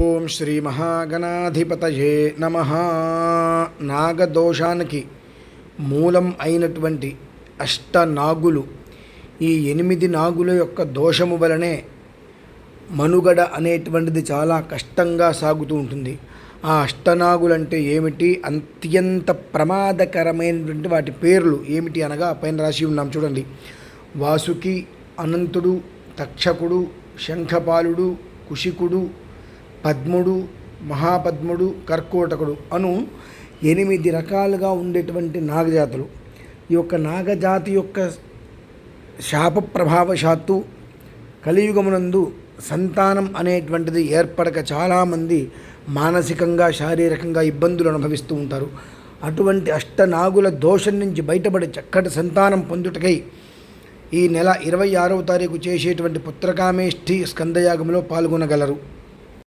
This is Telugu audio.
ఓం శ్రీ మహాగణాధిపతయే నమ. నాగదోషానికి మూలం అయినటువంటి అష్ట నాగులు ఈ ఎనిమిది నాగుల యొక్క దోషము వలనే మనుగడ అనేటువంటిది చాలా కష్టంగా సాగుతూ ఉంటుంది. ఆ అష్టనాగులు అంటే ఏమిటి? అత్యంత ప్రమాదకరమైనటువంటి వాటి పేర్లు ఏమిటి అనగా పైన రాసి ఉన్నాం చూడండి. వాసుకి అనంతుడు తక్షకుడు శంఖపాలుడు కుషికుడు పద్ముడు మహాపద్ముడు కర్కోటకుడు అను ఎనిమిది రకాలుగా ఉండేటువంటి నాగజాతులు. ఈ యొక్క నాగజాతి యొక్క శాప ప్రభావశాత్తు కలియుగమునందు సంతానం అనేటువంటిది ఏర్పడక చాలామంది మానసికంగా శారీరకంగా ఇబ్బందులు అనుభవిస్తూ ఉంటారు. అటువంటి అష్టనాగుల దోషం నుంచి బయటపడి చక్కటి సంతానం పొందుటకై ఈ నెల ఇరవై ఆరవ తారీఖు చేసేటువంటి పుత్రకామేష్ఠి స్కందయాగంలో పాల్గొనగలరు.